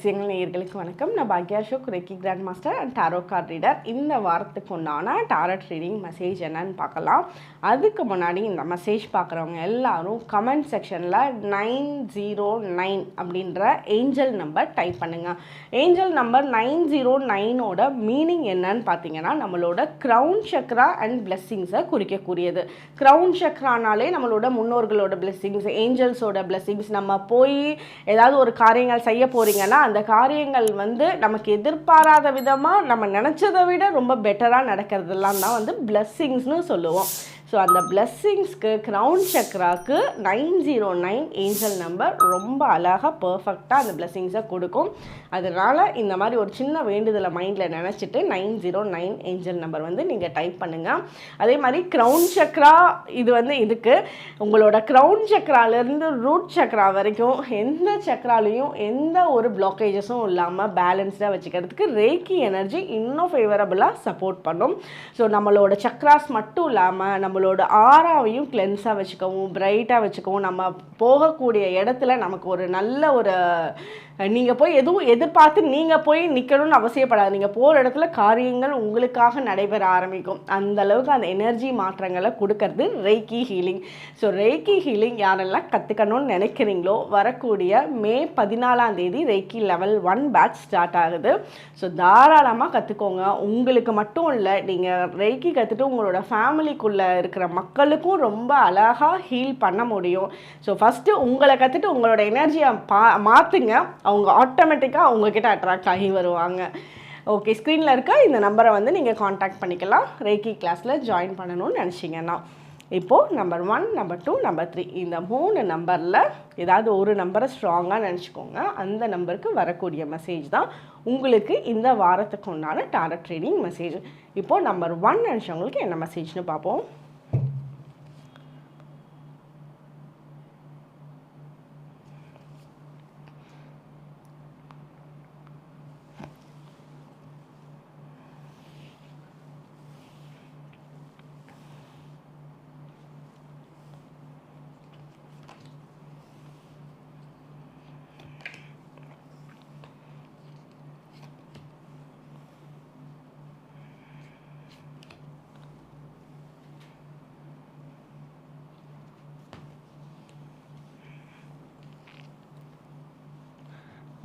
ஜோதிட ரகசியங்கள் நேயர்களுக்கு வணக்கம். நான் பாக்யா ஷோக் reiki grand master and tarot card reader இந்த வாரத்துக்கு உண்டான டாரட் ரீடிங் மெசேஜ் என்னன்னு பார்க்கலாம். அதுக்கு முன்னாடி இந்த மெசேஜ் பார்க்குறவங்க எல்லாரும் கமெண்ட் செக்ஷனில் நைன் ஜீரோ நைன் அப்படின்ற ஏஞ்சல் நம்பர் டைப் பண்ணுங்கள் ஏஞ்சல் நம்பர் நைன் ஜீரோ நைனோட மீனிங் என்னன்னு பார்த்தீங்கன்னா நம்மளோட க்ரௌன் சக்ரா அண்ட் பிளெஸ்ஸிங்ஸை குறிக்கக்கூடியது. க்ரௌன் சக்ரானாலே நம்மளோட முன்னோர்களோட பிளெஸ்ஸிங்ஸ் ஏஞ்சல்ஸோட பிளெஸ்ஸிங்ஸ் நம்ம போய் ஏதாவது ஒரு காரியங்கள் செய்ய போகிறீங்கன்னா அந்த காரியங்கள் வந்து நமக்கு எதிர்பாராத விதமாக நம்ம நினச்சதை விட ரொம்ப பெட்டராக நடக்கிறதெல்லாம் தான் வந்து பிளஸ்ஸிங்ஸ்னு சொல்லுவோம். ஸோ அந்த பிளெஸ்ஸிங்ஸ்க்கு crown சக்ராக்கு nine zero nine angel number ரொம்ப அழகாக பர்ஃபெக்டாக அந்த பிளெஸ்ஸிங்ஸை கொடுக்கும். அதனால் இந்த மாதிரி ஒரு சின்ன வேண்டுதலை மைண்டில் நினச்சிட்டு nine zero nine angel number வந்து நீங்கள் டைப் பண்ணுங்கள் அதே மாதிரி க்ரௌன் சக்ரா இது வந்து இதுக்கு. உங்களோட க்ரௌன் சக்ராலேருந்து ரூட் சக்ரா வரைக்கும் எந்த சக்ராலையும் எந்த ஒரு பிளாக்கேஜஸும் இல்லாமல் பேலன்ஸ்டாக வச்சுக்கிறதுக்கு ரேக்கி எனர்ஜி இன்னும் ஃபேவரபுளாக சப்போர்ட் பண்ணும். ஸோ நம்மளோட சக்ராஸ் மட்டும் இல்லாமல் நம்ம நம்மளோட ஆறாவையும் கிளென்ஸாக வச்சுக்கவும் பிரைட்டாக வச்சுக்கவும் நம்ம போகக்கூடிய இடத்துல நமக்கு ஒரு நல்ல ஒரு நீங்கள் போய் எதுவும் எதிர்பார்த்து நீங்கள் போய் நிற்கணும்னு அவசியப்படாது. நீங்கள் போகிற இடத்துல காரியங்கள் உங்களுக்காக நடைபெற ஆரம்பிக்கும். அந்த அளவுக்கு அந்த எனர்ஜி மாற்றங்களை கொடுக்கறது reiki healing so reiki healing யாரெல்லாம் கற்றுக்கணும்னு நினைக்கிறீங்களோ வரக்கூடிய மே பதினாலாம் தேதி reiki level one batch start ஆகுது. ஸோ தாராளமாக கற்றுக்கோங்க உங்களுக்கு மட்டும் இல்லை நீங்கள் ரெய்கி கற்றுட்டு உங்களோட ஃபேமிலிக்குள்ளே இருக்க இருக்கிற மக்களுக்கும் ரொம்ப அழகாக ஹீல் பண்ண முடியும். ஸோ ஃபஸ்ட்டு உங்களை கற்றுட்டு உங்களோட எனர்ஜியை பா மாற்றுங்க அவங்க ஆட்டோமேட்டிக்காக உங்ககிட்ட அட்ராக்ட் ஆகி வருவாங்க. ஓகே ஸ்க்ரீனில் இருக்க இந்த நம்பரை வந்து நீங்கள் காண்டாக்ட் பண்ணிக்கலாம். ரேக்கி கிளாஸில் ஜாயின் பண்ணணும்னு நினச்சிங்கன்னா. இப்போது number one number two number three இந்த மூணு நம்பரில் ஏதாவது ஒரு நம்பரை ஸ்ட்ராங்காக நினச்சிக்கோங்க. அந்த நம்பருக்கு வரக்கூடிய மெசேஜ் தான் உங்களுக்கு இந்த வாரத்துக்கு உண்டான டாரட் ட்ரேடிங் மெசேஜ் இப்போது நம்பர் ஒன் நினச்சவங்களுக்கு என்ன மெசேஜ்னு பார்ப்போம்.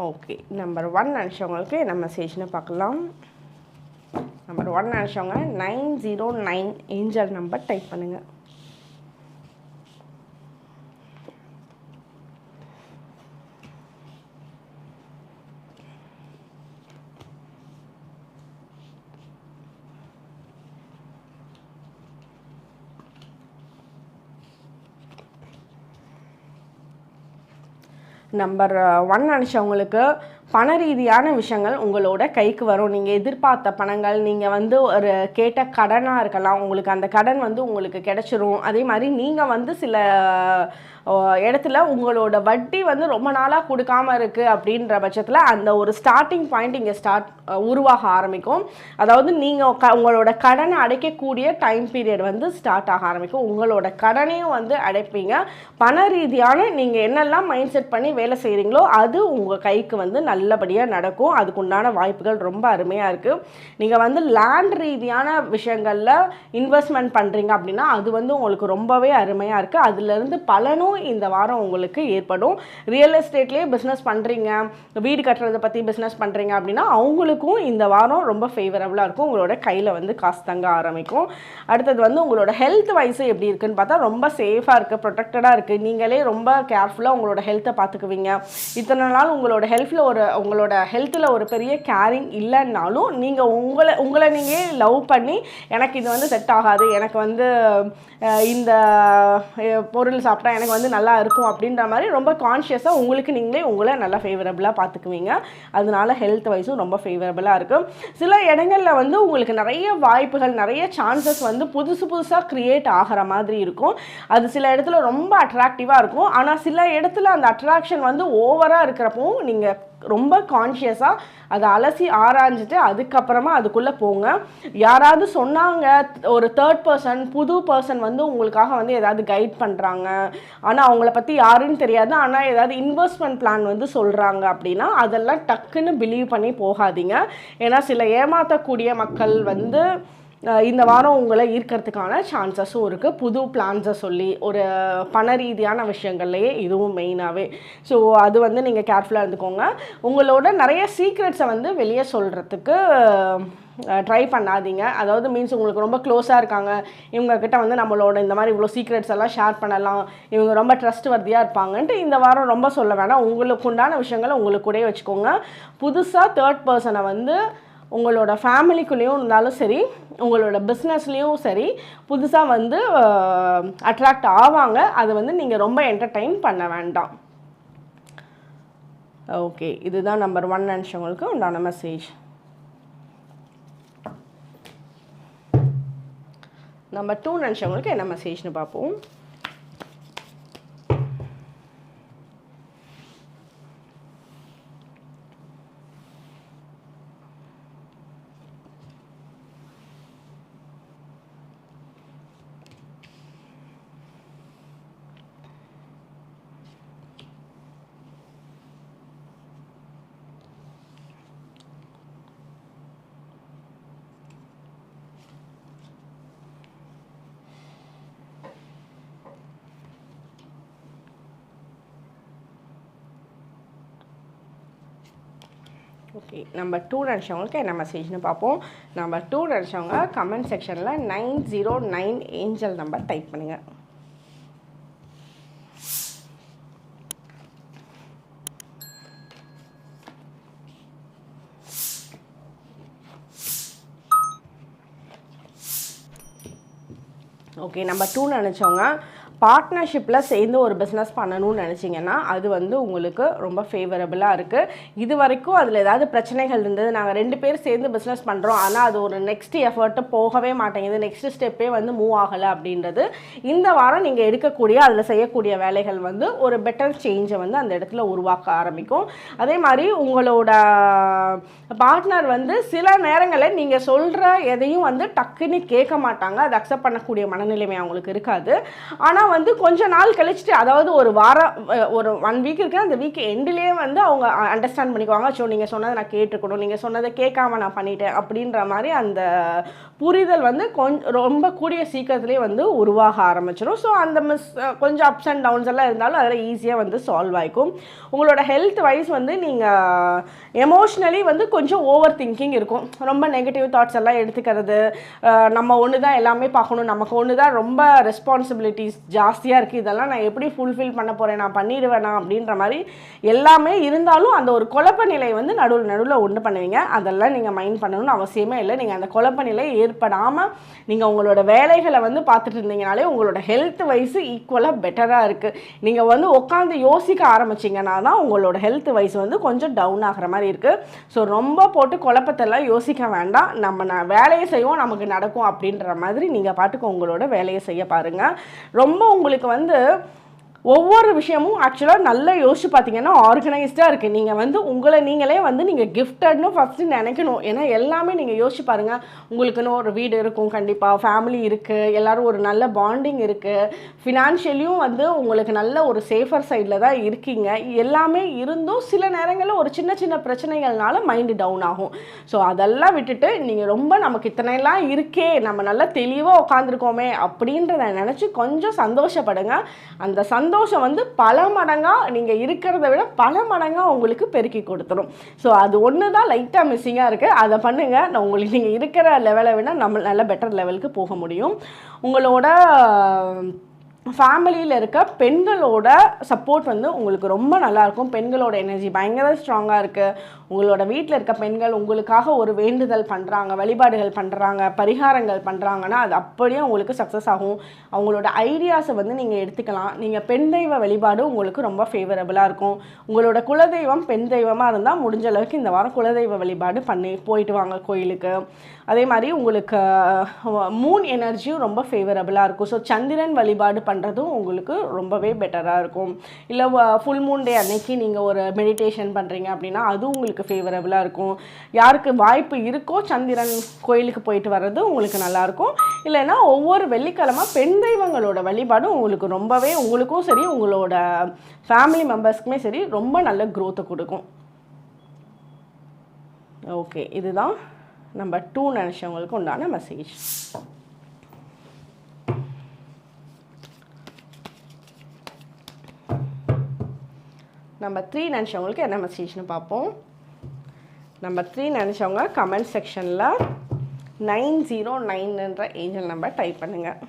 ஓகே நம்பர் ஒன் நினச்சவங்களுக்கு என்ன மெசேஜ்னு பார்க்கலாம். Number one நினச்சவங்க nine zero nine angel number type பண்ணுங்கள் நம்பர் ஒன் நினச்சவங்களுக்கு பண ரீதியான விஷயங்கள் உங்களோட கைக்கு வரும். நீங்கள் எதிர்பார்த்த பணங்கள் நீங்கள் வந்து ஒரு கேட்ட கடனாக இருக்கலாம். உங்களுக்கு அந்த கடன் வந்து உங்களுக்கு கிடச்சிரும். அதே மாதிரி நீங்கள் வந்து சில இடத்துல உங்களோட வட்டி வந்து ரொம்ப நாளாக கொடுக்காம இருக்குது அப்படின்ற பட்சத்தில் அந்த ஒரு ஸ்டார்டிங் பாயிண்ட் இங்கே ஸ்டார்ட் உருவாக ஆரம்பிக்கும். அதாவது நீங்கள் க உங்களோட கடனை அடைக்கக்கூடிய டைம் பீரியட் வந்து ஸ்டார்ட் ஆக ஆரம்பிக்கும். உங்களோட கடனையும் வந்து அடைப்பீங்க. பண ரீதியான நீங்கள் என்னெல்லாம் மைண்ட் செட் பண்ணி வேலை செய்கிறீங்களோ அது உங்கள் கைக்கு வந்து நல்லபடியாக நடக்கும். அதுக்குண்டான வாய்ப்புகள் ரொம்ப அருமையாக இருக்குது நீங்கள் வந்து லேண்ட் ரீதியான விஷயங்களில் இன்வெஸ்ட்மெண்ட் பண்ணுறீங்க அப்படின்னா அது வந்து உங்களுக்கு ரொம்பவே அருமையாக இருக்குது அதுலேருந்து பலனும் இந்த வாரம் உங்களுக்கு ஏற்படும். ரியல் எஸ்டேட்லேயே பிஸ்னஸ் பண்ணுறீங்க வீடு கட்டுறதை பற்றி பிஸ்னஸ் பண்ணுறீங்க அப்படின்னா அவங்களுக்கும் இந்த வாரம் ரொம்ப ஃபேவரபுளாக இருக்கும். உங்களோட கையில் வந்து காசு தங்க ஆரம்பிக்கும். அடுத்தது வந்து உங்களோட ஹெல்த் வைஸ் எப்படி இருக்குன்னு பார்த்தா ரொம்ப சேஃபாக இருக்குது ப்ரொடெக்டடாக இருக்குது நீங்களே ரொம்ப கேர்ஃபுல்லாக உங்களோட ஹெல்த்தை பார்த்துக்குவீங்க. இத்தனை நாள் உங்களோட ஹெல்த்தில் ஒரு உங்களோட ஹெல்த்தில் ஒரு பெரிய கேரிங் இல்லைன்னாலும் நீங்கள் உங்களை உங்களை நீங்கள் லவ் பண்ணி எனக்கு இது வந்து செட் ஆகாது எனக்கு வந்து இந்த பொருள் சாப்பிட்டா எனக்கு வந்து நல்லா இருக்கும் அப்படின்ற மாதிரி ரொம்ப கான்ஷியஸாக உங்களுக்கு நீங்களே உங்களை நல்லா ஃபேவரபுளாக பார்த்துக்குவீங்க. அதனால ஹெல்த் வைஸும் ரொம்ப ஃபேவரபுளாக இருக்கும். சில இடங்களில் வந்து உங்களுக்கு நிறைய வாய்ப்புகள் நிறைய சான்சஸ் வந்து புதுசு புதுசாக க்ரியேட் ஆகிற மாதிரி இருக்கும். அது சில இடத்துல ரொம்ப அட்ராக்டிவாக இருக்கும். ஆனால் சில இடத்துல அந்த அட்ராக்ஷன் வந்து ஓவராக இருக்கிறப்பவும் நீங்கள் ரொம்ப கான்ஷியஸாக அதை அலசி ஆராய்ஞ்சிட்டு அதுக்கப்புறமா அதுக்குள்ளே போங்க. யாராவது சொன்னாங்க ஒரு தேர்ட் பர்சன் புது பர்சன் வந்து உங்களுக்காக வந்து ஏதாவது கைட் பண்ணுறாங்க ஆனால் அவங்கள பற்றி யாருன்னு தெரியாது. ஆனால் ஏதாவது இன்வெஸ்ட்மெண்ட் பிளான் வந்து சொல்கிறாங்க அப்படின்னா அதெல்லாம் டக்குன்னு பிலீவ் பண்ணி போகாதீங்க. ஏன்னா சில ஏமாற்றக்கூடிய மக்கள் வந்து இந்த வாரம் உங்களை ஈர்க்கிறதுக்கான சான்சஸும் இருக்குது புது பிளான்ஸை சொல்லி ஒரு பண ரீதியான விஷயங்கள்லையே இதுவும் மெயினாகவே ஸோ அது வந்து நீங்கள் கேர்ஃபுல்லாக இருந்துக்கோங்க. உங்களோட நிறைய சீக்ரெட்ஸை வந்து வெளியே சொல்கிறதுக்கு ட்ரை பண்ணாதீங்க. அதாவது மீன்ஸ் உங்களுக்கு ரொம்ப க்ளோஸாக இருக்காங்க. இவங்கக்கிட்ட வந்து நம்மளோட இந்த மாதிரி இவ்வளோ சீக்ரெட்ஸ் எல்லாம் ஷேர் பண்ணலாம். இவங்க ரொம்ப ட்ரஸ்ட் வர்த்தியாக இருப்பாங்கன்ட்டு இந்த வாரம் ரொம்ப சொல்ல வேணாம். உங்களுக்கு உண்டான விஷயங்களை உங்களுக்கு கூடயே வச்சுக்கோங்க. புதுசாக தேர்ட் பர்சனை வந்து உங்களோட ஃபேமிலிக்குள்ளேயும் இருந்தாலும் சரி உங்களோட பிஸ்னஸ்லேயும் சரி புதுசாக வந்து அட்ராக்ட் ஆவாங்க. அதை வந்து நீங்கள் ரொம்ப என்டர்டைன் பண்ண வேண்டாம். ஓகே இதுதான் நம்பர் ஒன் நினச்சவங்களுக்கு உண்டான மெசேஜ் நம்பர் டூ நினச்சவங்களுக்கு என்ன மெசேஜ்னு பார்ப்போம். ஓகே நம்பர் டூ நினச்சவங்களுக்கு என்ன மெசேஜ்னு பார்ப்போம். நம்பர் டூ நினச்சவங்க கமெண்ட் செக்ஷனில் nine zero nine angel number type பண்ணுங்கள் ஓகே நம்பர் டூ நினச்சவங்க பார்ட்னர்ஷிப்பில் சேர்ந்து ஒரு பிஸ்னஸ் பண்ணணும்னு நினச்சிங்கன்னா அது வந்து உங்களுக்கு ரொம்ப ஃபேவரபுளாக இருக்குது இது வரைக்கும் அதில் ஏதாவது பிரச்சனைகள் இருந்தது? நாங்கள் ரெண்டு பேர் சேர்ந்து பிஸ்னஸ் பண்ணுறோம் ஆனால் அது ஒரு நெக்ஸ்ட் எஃபர்ட்டு போகவே மாட்டேங்குது. நெக்ஸ்ட் ஸ்டெப்பே வந்து மூவ் ஆகலை அப்படின்றது. இந்த வாரம் நீங்கள் எடுக்கக்கூடிய அதில் செய்யக்கூடிய வேலைகள் வந்து ஒரு பெட்டர் சேஞ்சை வந்து அந்த இடத்துல உருவாக்க ஆரம்பிக்கும். அதே மாதிரி உங்களோட பார்ட்னர் வந்து சில நேரங்களில் நீங்கள் சொல்கிற எதையும் வந்து டக்குன்னு கேட்க மாட்டாங்க. அதை அக்செப்ட் பண்ணக்கூடிய மனநிலைமை அவங்களுக்கு இருக்காது. ஆனால் வந்து கொஞ்ச நாள் கழிச்சுட்டு அதாவது ஒரு வாரம் ஒரு ஒன் வீக் இருக்கு அந்த வீக் எண்ட்லேயே வந்து அவங்க அண்டர்ஸ்டாண்ட் பண்ணிக்குவாங்க. ஸோ நீங்கள் சொன்னதை நான் கேட்டுருக்கணும். நீங்கள் சொன்னதை கேட்காம நான் பண்ணிட்டேன். அப்படின்ற மாதிரி அந்த புரிதல் வந்து கொஞ்சம் ரொம்ப கூடிய சீக்கிரத்துலேயே வந்து உருவாக ஆரம்பிச்சிடும் ஸோ அந்த மிஸ் கொஞ்சம் அப்ஸ் அண்ட் டவுன்ஸ் எல்லாம் இருந்தாலும் அதில் ஈஸியாக வந்து சால்வ் ஆகிக்கும் உங்களோட ஹெல்த் வைஸ் வந்து நீங்கள் எமோஷ்னலி வந்து கொஞ்சம் ஓவர் திங்கிங் இருக்கும். ரொம்ப நெகட்டிவ் தாட்ஸ் எல்லாம் எடுத்துக்கிறது நம்ம ஒன்று தான் எல்லாமே பார்க்கணும். நமக்கு ஒன்று தான் ரொம்ப ரெஸ்பான்சிபிலிட்டிஸ் ஜாஸ்தியாக இருக்குது இதெல்லாம் நான் எப்படி ஃபுல்ஃபில் பண்ண போகிறேன் நான் பண்ணிடுவேனா? அப்படின்ற மாதிரி எல்லாமே இருந்தாலும் அந்த ஒரு குழப்ப நிலை வந்து நடுவில் நடுவில் ஒன்று பண்ணுவீங்க. அதெல்லாம் நீங்கள் மைண்ட் பண்ணணும்னு அவசியமே இல்லை. நீங்கள் அந்த குழப்ப நிலை ஏற்படாமல் நீங்கள் உங்களோட வேலைகளை வந்து பார்த்துட்டு இருந்தீங்கனாலே உங்களோட ஹெல்த் வைஸ் ஈக்குவலாக பெட்டராக இருக்குது நீங்கள் வந்து உட்காந்து யோசிக்க ஆரம்பிச்சிங்கன்னா தான் உங்களோட ஹெல்த் வைஸ் வந்து கொஞ்சம் டவுன் ஆகிற மாதிரி இருக்குது ஸோ ரொம்ப போட்டு குழப்பத்தெல்லாம் யோசிக்க வேண்டாம். நம்ம நான் வேலையை செய்வோம் நமக்கு நடக்கும் அப்படின்ற மாதிரி நீங்கள் பாட்டுக்கு உங்களோட வேலையை செய்ய பாருங்கள் ரொம்ப உங்களுக்கு வந்து ஒவ்வொரு விஷயமும் ஆக்சுவலாக நல்லா யோசிச்சு பார்த்தீங்கன்னா ஆர்கனைஸ்டாக இருக்குது நீங்கள் வந்து உங்களை நீங்களே வந்து நீங்கள் கிஃப்டட்னு ஃபஸ்ட்டு நினைக்கணும். ஏன்னா எல்லாமே நீங்கள் யோசிச்சு பாருங்கள் உங்களுக்குன்னு ஒரு வீடு இருக்கும் கண்டிப்பாக ஃபேமிலி இருக்குது எல்லோரும் ஒரு நல்ல பாண்டிங் இருக்குது ஃபினான்ஷியலியும் வந்து உங்களுக்கு நல்ல ஒரு சேஃபர் சைடில் தான் இருக்கீங்க. எல்லாமே இருந்தும் சில நேரங்களில் ஒரு சின்ன சின்ன பிரச்சனைகள்னால மைண்டு டவுன் ஆகும். ஸோ அதெல்லாம் விட்டுட்டு நீங்கள் ரொம்ப நமக்கு இத்தனைலாம் இருக்கே நம்ம நல்லா தெளிவாக உட்காந்துருக்கோமே அப்படின்றத நினச்சி கொஞ்சம் சந்தோஷப்படுங்க. அந்த சந்தோஷம் வந்து பல மடங்காக நீங்கள் இருக்கிறத விட பல மடங்காக உங்களுக்கு பெருக்கி கொடுத்துரும். ஸோ அது ஒன்று தான் லைட்டாக மிஸ்ஸிங்காக இருக்குது அதை பண்ணுங்கள் நான் உங்களுக்கு நீங்கள் இருக்கிற லெவலை விட நம்ம நல்ல பெட்டர் லெவலுக்கு போக முடியும். உங்களோட ஃபேமிலியில் இருக்க பெண்களோட சப்போர்ட் வந்து உங்களுக்கு ரொம்ப நல்லாயிருக்கும். பெண்களோட எனர்ஜி பயங்கர ஸ்ட்ராங்காக இருக்குது உங்களோட வீட்டில் இருக்க பெண்கள் உங்களுக்காக ஒரு வேண்டுதல் பண்ணுறாங்க வழிபாடுகள் பண்ணுறாங்க பரிகாரங்கள் பண்ணுறாங்கன்னா அது அப்படியே உங்களுக்கு சக்ஸஸ் ஆகும். அவங்களோட ஐடியாஸை வந்து நீங்கள் எடுத்துக்கலாம். நீங்கள் பெண் தெய்வ வழிபாடு உங்களுக்கு ரொம்ப ஃபேவரபுளாக இருக்கும். உங்களோட குலதெய்வம் பெண் தெய்வமாக இருந்தால் முடிஞ்ச அளவுக்கு இந்த வாரம் குலதெய்வ வழிபாடு பண்ணி போயிட்டு வாங்க கோயிலுக்கு. அதே மாதிரி உங்களுக்கு மூன் எனர்ஜியும் ரொம்ப ஃபேவரபுளாக இருக்கும். ஸோ சந்திரன் வழிபாடு பண்ணுறதும் உங்களுக்கு ரொம்பவே பெட்டராக இருக்கும். இல்லை ஃபுல் மூன் டே அன்னைக்கு நீங்கள் ஒரு மெடிடேஷன் பண்ணுறீங்க அப்படின்னா அதுவும் உங்களுக்கு ஃபேவரபுளாக இருக்கும். யாருக்கு வாய்ப்பு இருக்கோ சந்திரன் கோயிலுக்கு போயிட்டு வர்றது உங்களுக்கு நல்லாயிருக்கும். இல்லைன்னா ஒவ்வொரு வெள்ளிக்கிழமை பெண் தெய்வங்களோட வழிபாடும் உங்களுக்கு ரொம்பவே உங்களுக்கும் சரி உங்களோட ஃபேமிலி மெம்பர்ஸ்க்குமே சரி ரொம்ப நல்ல க்ரோத்தை கொடுக்கும். ஓகே இதுதான் நம்ம டூ நினச்சவங்களுக்கு உண்டான மெசேஜ் நம்ம த்ரீ நினச்சவங்களுக்கு என்ன மெசேஜ்னு பார்ப்போம். நம்ம த்ரீ நினச்சவங்க கமெண்ட் செக்ஷனில் நைன் ஜீரோ நைன்ன்ற ஏஞ்சல் நம்பர் டைப் பண்ணுங்கள்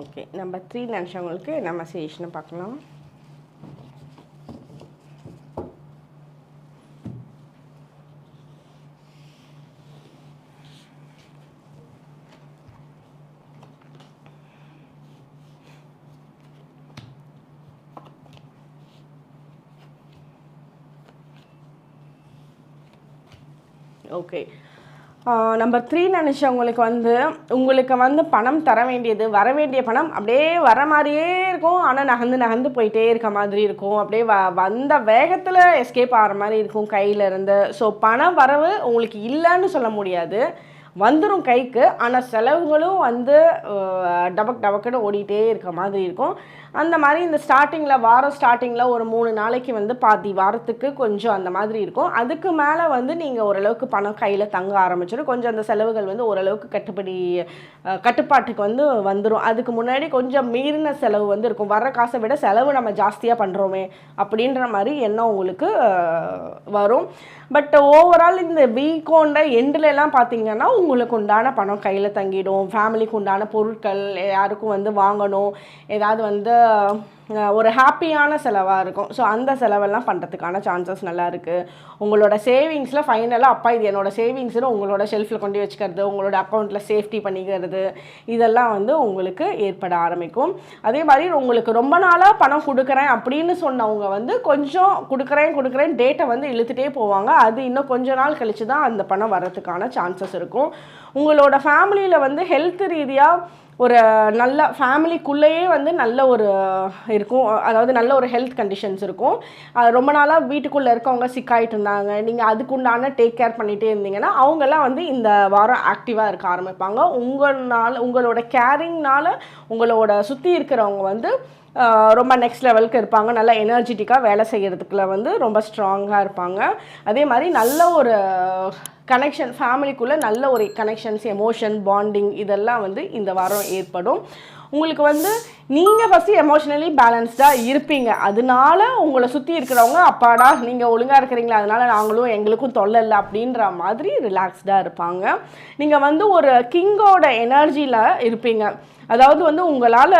ஓகே நம்பர் த்ரீ நினச்சவங்களுக்கு நம்ம சேஷனை பார்க்கலாம். ஓகே நம்பர் த்ரீ நினச்சவங்களுக்கு வந்து உங்களுக்கு வந்து பணம் தர வேண்டியது வர வேண்டிய பணம் அப்படியே வர மாதிரியே இருக்கும். ஆனால் நகர்ந்து நகர்ந்து போயிட்டே இருக்க மாதிரி இருக்கும். அப்படியே வ வந்த வேகத்தில் எஸ்கேப் ஆகிற மாதிரி இருக்கும் கையில இருந்து. ஸோ பணம் வரவு உங்களுக்கு இல்லைன்னு சொல்ல முடியாது. வந்துடும் கைக்கு ஆனால் செலவுகளும் வந்து டபக் டபக்குன்னு ஓடிட்டே இருக்க மாதிரி இருக்கும். அந்த மாதிரி இந்த ஸ்டார்டிங்கில் வாரம் ஸ்டார்டிங்கில் ஒரு மூணு நாளைக்கு வந்து பாதி வாரத்துக்கு கொஞ்சம் அந்த மாதிரி இருக்கும். அதுக்கு மேலே வந்து நீங்கள் ஓரளவுக்கு பணம் கையில் தங்க ஆரம்பிச்சிடும். கொஞ்சம் அந்த செலவுகள் வந்து ஓரளவுக்கு கட்டுப்படி கட்டுப்பாட்டுக்கு வந்து வந்துடும் அதுக்கு முன்னாடி கொஞ்சம் மீறின செலவு வந்து இருக்கும். வர்ற காசை விட செலவு நம்ம ஜாஸ்தியாக பண்ணுறோமே அப்படின்ற மாதிரி எண்ணம் உங்களுக்கு வரும். பட் ஓவரால் இந்த வீக்கோண்ட எண்டில் எல்லாம் பார்த்தீங்கன்னா உங்களுக்கு உண்டான பணம் கையில் தங்கிடும். ஃபேமிலிக்கு உண்டான பொருட்கள் யாருக்கும் வந்து வாங்கணும். ஏதாவது வந்து ஒரு ஹாப்பியான செலவாக இருக்கும். ஸோ அந்த செலவெல்லாம் பண்ணுறதுக்கான சான்சஸ் நல்லா இருக்குது உங்களோட சேவிங்ஸில் ஃபைனலாக அப்பா இது என்னோட சேவிங்ஸ்னு உங்களோட ஷெல்ஃபில் கொண்டு வச்சுக்கிறது உங்களோட அக்கௌண்ட்டில் சேஃப்டி பண்ணிக்கிறது இதெல்லாம் வந்து உங்களுக்கு ஏற்பட ஆரம்பிக்கும். அதே மாதிரி உங்களுக்கு ரொம்ப நாளாக பணம் கொடுக்குறேன் அப்படின்னு சொன்னவங்க வந்து கொஞ்சம் கொடுக்குறேன் கொடுக்குறேன் டேட்டை வந்து இழுத்துட்டே போவாங்க. அது இன்னும் கொஞ்ச நாள் கழித்து தான் அந்த பணம் வர்றதுக்கான சான்சஸ் இருக்கும். உங்களோட ஃபேமிலியில் வந்து ஹெல்த் ரீதியாக ஒரு நல்ல ஃபேமிலிக்குள்ளேயே வந்து நல்ல ஒரு இருக்கும். அதாவது நல்ல ஒரு ஹெல்த் கண்டிஷன்ஸ் இருக்கும். ரொம்ப நாளாக வீட்டுக்குள்ளே இருக்கவங்க சிக்காயிட்டு இருந்தாங்க. நீங்கள் அதுக்குண்டான டேக் கேர் பண்ணிகிட்டே இருந்தீங்கன்னா அவங்கெல்லாம் வந்து இந்த வாரம் ஆக்டிவாக இருக்க ஆரம்பிப்பாங்க. உங்களால் உங்களோட கேரிங்னால் உங்களோட சுற்றி இருக்கிறவங்க வந்து ரொம்ப நெக்ஸ்ட் லெவலுக்கு இருப்பாங்க. நல்லா எனர்ஜெட்டிக்காக வேலை செய்கிறதுக்குள்ள வந்து ரொம்ப ஸ்ட்ராங்காக இருப்பாங்க. அதே மாதிரி நல்ல ஒரு கனெக்ஷன் ஃபேமிலிக்குள்ளே நல்ல ஒரு கனெக்ஷன்ஸ் எமோஷன் பாண்டிங் இதெல்லாம் வந்து இந்த வாரம் ஏற்படும். உங்களுக்கு வந்து நீங்கள் ஃபஸ்ட்டு எமோஷ்னலி பேலன்ஸ்டாக இருப்பீங்க. அதனால உங்களை சுற்றி இருக்கிறவங்க அப்பாடா நீங்கள் ஒழுங்காக இருக்கிறீங்களா அதனால் நாங்களும் எங்களுக்கும் தொல்லை இல்லை அப்படின்ற மாதிரி ரிலாக்ஸ்டாக இருப்பாங்க. நீங்கள் வந்து ஒரு கிங்கோட எனர்ஜியில் இருப்பீங்க. அதாவது வந்து உங்களால்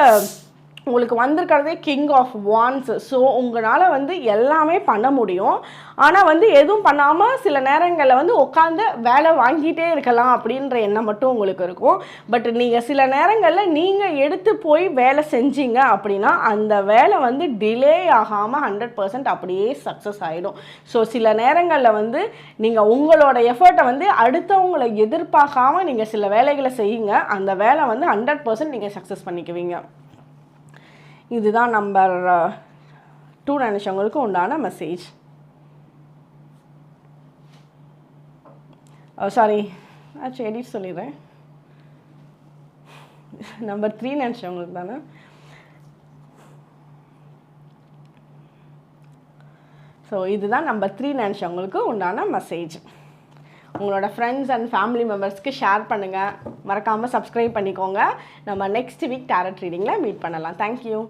உங்களுக்கு வந்திருக்கிறதே கிங் ஆஃப் வான்ஸ் ஸோ உங்களால் வந்து எல்லாமே பண்ண முடியும். ஆனால் வந்து எதுவும் பண்ணாமல் சில நேரங்களில் வந்து உட்காந்து வேலை வாங்கிட்டே இருக்கலாம் அப்படின்ற எண்ணம் மட்டும் உங்களுக்கு இருக்கும். பட் நீங்கள் சில நேரங்களில் நீங்கள் எடுத்து போய் வேலை செஞ்சீங்க அப்படின்னா அந்த வேலை வந்து டிலே ஆகாமல் ஹண்ட்ரட் பர்சன்ட் அப்படியே சக்ஸஸ் ஆகிடும் ஸோ சில நேரங்களில் வந்து நீங்கள் உங்களோட எஃபர்ட்டை வந்து அடுத்தவங்களை எதிர்பார்க்காம நீங்கள் சில வேலைகளை செய்யுங்க. அந்த வேலை வந்து ஹண்ட்ரட் பர்சன்ட் நீங்கள் சக்ஸஸ் பண்ணிக்குவீங்க. இதுதான் நம்பர் டூ uh, நினச்சவங்களுக்கு உண்டான மெசேஜ் சாரி ஆச்சு எடிட் சொல்லிடுறேன். நம்பர் த்ரீ நினச்சவங்களுக்கு தானே? ஸோ இதுதான் நம்பர் த்ரீ நினச்சவங்களுக்கு உண்டான மெசேஜ் உங்களோட ஃப்ரெண்ட்ஸ் அண்ட் ஃபேமிலி மெம்பர்ஸ்க்கு ஷேர் பண்ணுங்கள் மறக்காமல் சப்ஸ்கிரைப் பண்ணிக்கோங்க. நம்ம நெக்ஸ்ட் வீக் டேரட் ரீடிங்கில் மீட் பண்ணலாம். Thank you